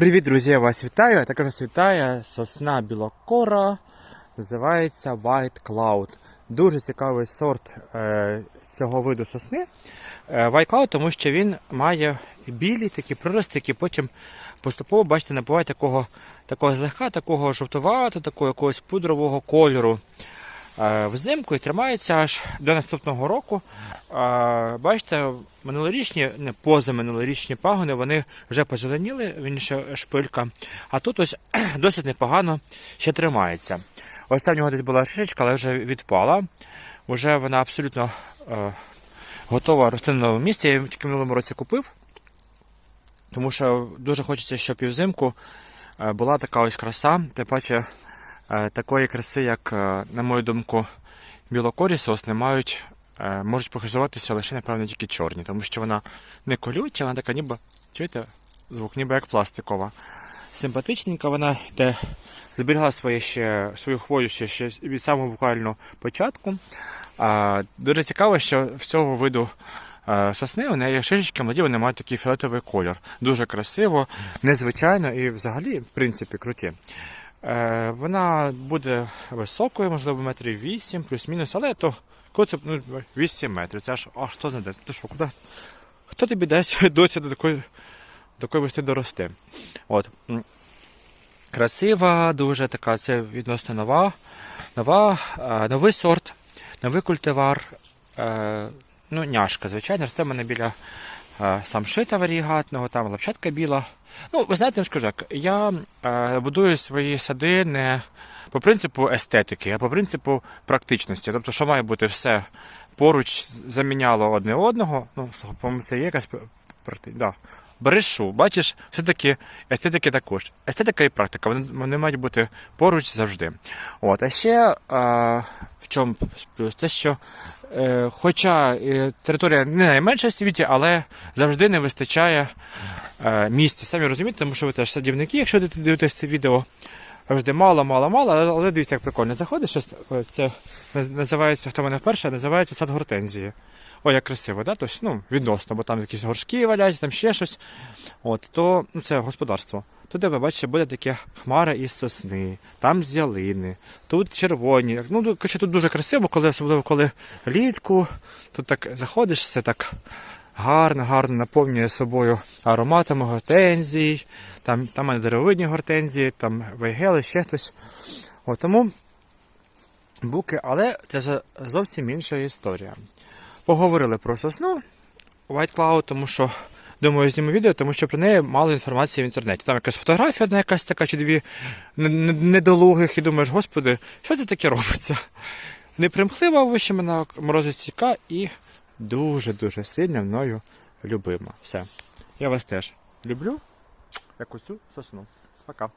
Привіт, друзі! Я вас вітаю. Також вас сосна білокора, називається White Cloud. Дуже цікавий сорт е, цього виду сосни. Е, White Cloud, тому що він має білі такі прирости, які потім поступово, бачите, набувають такого, такого злегка, такого жовтуватого, такого якогось пудрового кольору. Е, Взимку і тримається аж до наступного року. Бачите, минулорічні, не позаминулорічні пагони, вони вже позеленіли, він ще шпилька. А тут ось досить непогано ще тримається. Ось там в нього десь була шишечка, але вже відпала. Уже вона абсолютно е, готова рости на новому місці. Я її тільки в минулому році купив. Тому що дуже хочеться, щоб і взимку е, була така ось краса. Тим паче такої краси, як, е, на мою думку, білокорі сосни мають, е, можуть похизуватися лише, напевно, тільки чорні, тому що вона не колюча, вона така ніби, чуєте, звук, ніби як пластикова. Симпатичненька вона йде, зберігала своє ще, свою хвою ще, ще від самого буквально початку. А, дуже цікаво, що в цього виду е, сосни у неї шишечки молоді, вони мають такий фіолетовий колір. Дуже красиво, незвичайно і взагалі, в принципі, круті. Е, Вона буде високою, можливо, метрів 8, плюс-мінус, але то коли це ну, 8 метрів. Це аж а що знайде? Ти що, куди? Хто тобі дасть доця до такої, до такої вести дорости? От. Красива, дуже така, це відносно нова, нова е, новий сорт, новий культивар. Е, ну, няшка, звичайно, росте в мене біля самшита варігатного, там лапчатка біла. Ну, ви знаєте, я вам скажу так, я е, будую свої сади не по принципу естетики, а по принципу практичності. Тобто, що має бути все поруч заміняло одне одного. Ну, по-моєму, це є якась практи- да. Брешу, бачиш, все-таки естетики також. Естетика і практика, вони, вони мають бути поруч завжди. От, а ще а, в чому плюс? Те, що е, хоча е, територія не найменша в світі, але завжди не вистачає е, місця. Самі розумієте, тому що ви теж садівники, якщо ви дивитесь це відео, завжди мало, мало, мало, але, дивіться, як прикольно заходиш. е, Це називається, хто мене вперше, називається сад гортензії. Ой, як красиво, да? Тобто, ну, відносно, бо там якісь горшки валяються, там ще щось. От, то ну, це господарство. Тут тебе бачите, буде таке хмара із сосни, там з ялини, тут червоні. Ну, тут, тут дуже красиво, коли особливо коли влітку, тут так заходиш, все так гарно, гарно наповнює собою ароматами гортензій, там, там мене деревидні гортензії, там вейгели, ще хтось. Тому буки, але це зовсім інша історія. Поговорили про сосну White Cloud, тому що думаю, зніму відео, тому що про неї мало інформації в інтернеті. Там якась фотографія одна якась така, чи дві недолугих, і думаєш, господи, що це таке робиться? Непримхлива вищемена морозостійка і дуже-дуже сильно мною любима. Все. Я вас теж люблю, як оцю сосну. Пока.